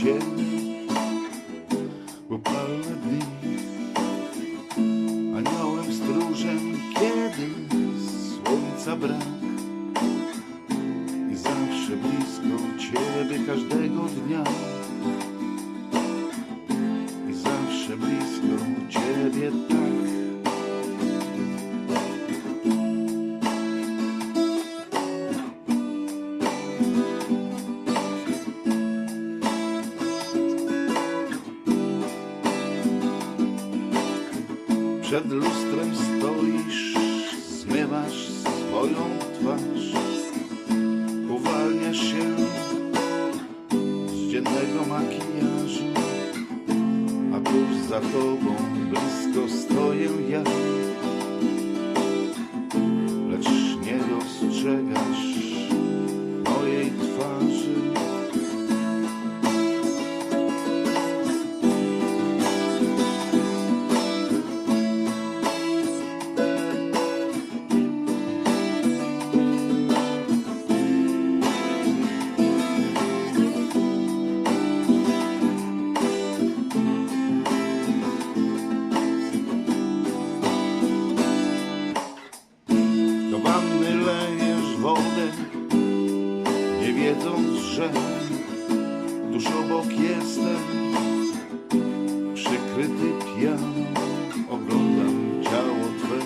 w upalne dni. Aniołem stróżem, kiedy słońca brak i zawsze blisko ciebie każdego dnia. I zawsze blisko ciebie tak. Przed lustrem stoisz, zmywasz swoją twarz, uwalniasz się z dziennego makijażu, a tuż za tobą blisko stoję ja, wanny lejesz wodę, nie wiedząc, że tuż obok jestem, przykryty pianą, oglądam ciało Twe.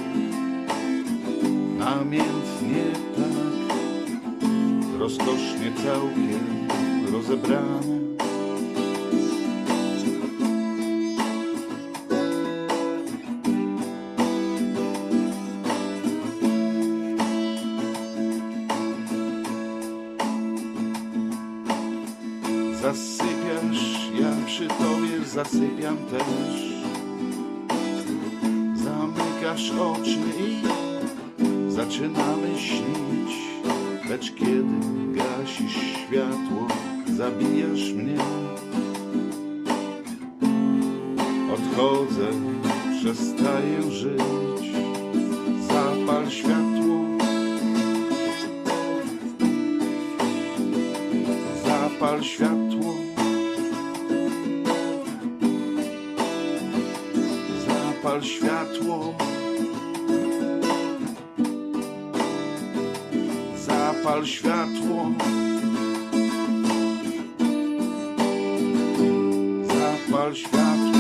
Namiętnie tak, rozkosznie całkiem rozebrane. Zasypiasz, ja przy tobie zasypiam też. Zamykasz oczy i zaczynamy śnić. Lecz kiedy gasisz światło, zabijasz mnie. Odchodzę, przestaję żyć. Zapal światło. Zapal światło. Zapal światło. Zapal światło.